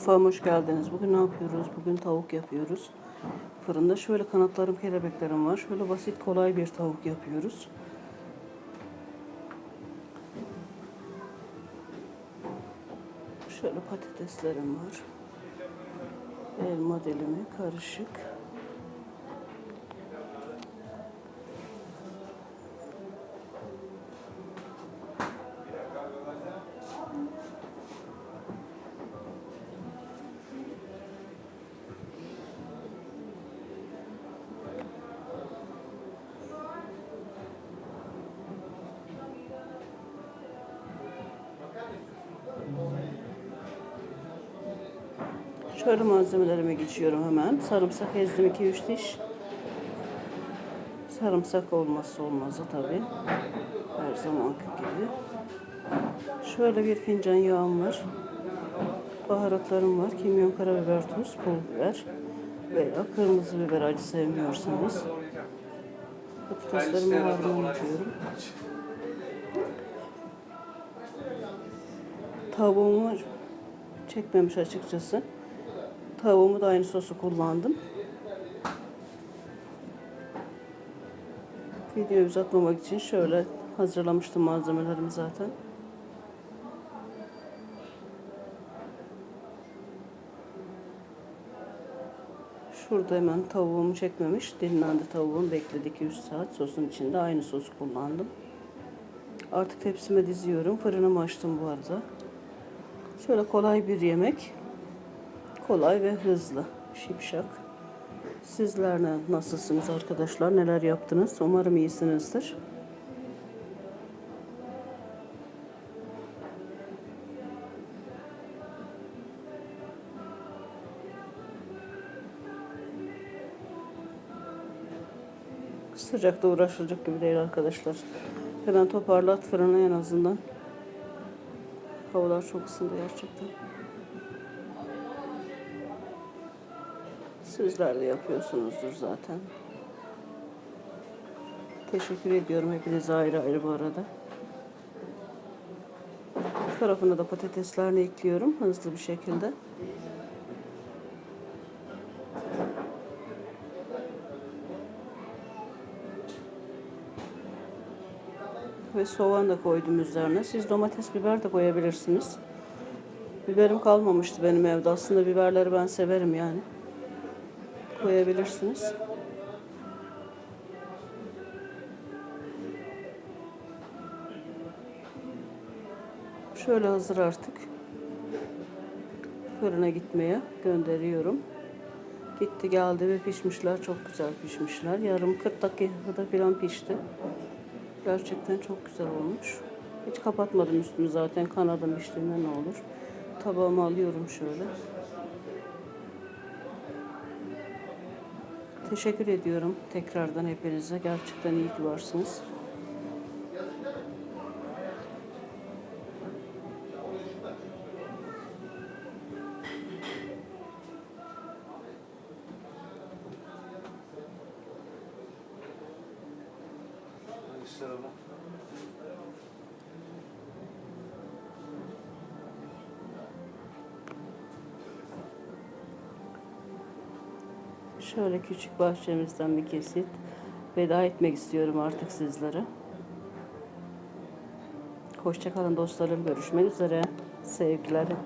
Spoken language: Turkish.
Mutfağıma hoş geldiniz. Bugün ne yapıyoruz? Bugün tavuk yapıyoruz. Fırında şöyle kanatlarım, kelebeklerim var. Şöyle basit, kolay bir tavuk yapıyoruz. Şöyle patateslerim var. Elma dilimi karışık. Şöyle malzemelerime geçiyorum hemen. Sarımsak ezdim 2-3 diş. Sarımsak olmazsa olmazı tabi. Her zamanki gibi. Şöyle bir fincan yağım var. Baharatlarım var. Kimyon, karabiber, tuz, pul biber. Veya kırmızı biber acı sevmiyorsanız. Patateslerimi harman yapıyorum. Tavuğumu çekmemiş açıkçası. Tavuğumu da aynı sosu kullandım. Videoyu uzatmamak için şöyle hazırlamıştım malzemelerimi zaten. Şurada hemen tavuğumu çekmemiş. Dinlendi tavuğum. Bekledi 200 saat. Sosun içinde aynı sosu kullandım. Artık tepsime diziyorum. Fırınımı açtım bu arada. Şöyle kolay bir yemek. Kolay ve hızlı. Şipşak. Sizler nasılsınız arkadaşlar? Neler yaptınız? Umarım iyisinizdir. Sıcakta uğraşılacak gibi değil arkadaşlar. Hemen toparlat fırını en azından. Havalar çok ısındı gerçekten. Sizler de yapıyorsunuzdur zaten. Teşekkür ediyorum hepinize ayrı ayrı bu arada. Bu tarafına da patateslerini ekliyorum hızlı bir şekilde. Ve soğan da koydum üzerine. Siz domates, biber de koyabilirsiniz. Biberim kalmamıştı benim evde. Aslında biberleri ben severim yani. Koyabilirsiniz. Şöyle hazır artık. Fırına gitmeye gönderiyorum. Gitti geldi ve pişmişler. Çok güzel pişmişler. Yarım 40 dakikada falan pişti. Gerçekten çok güzel olmuş. Hiç kapatmadım üstünü zaten. Kanadım piştiğinde ne olur. Tabağıma alıyorum şöyle. Teşekkür ediyorum tekrardan hepinize. Gerçekten iyi ki varsınız. İnşallah. Şöyle küçük bahçemizden bir kesit. Veda etmek istiyorum artık sizlere. Hoşçakalın dostlarım. Görüşmek üzere. Sevgiler hepinize.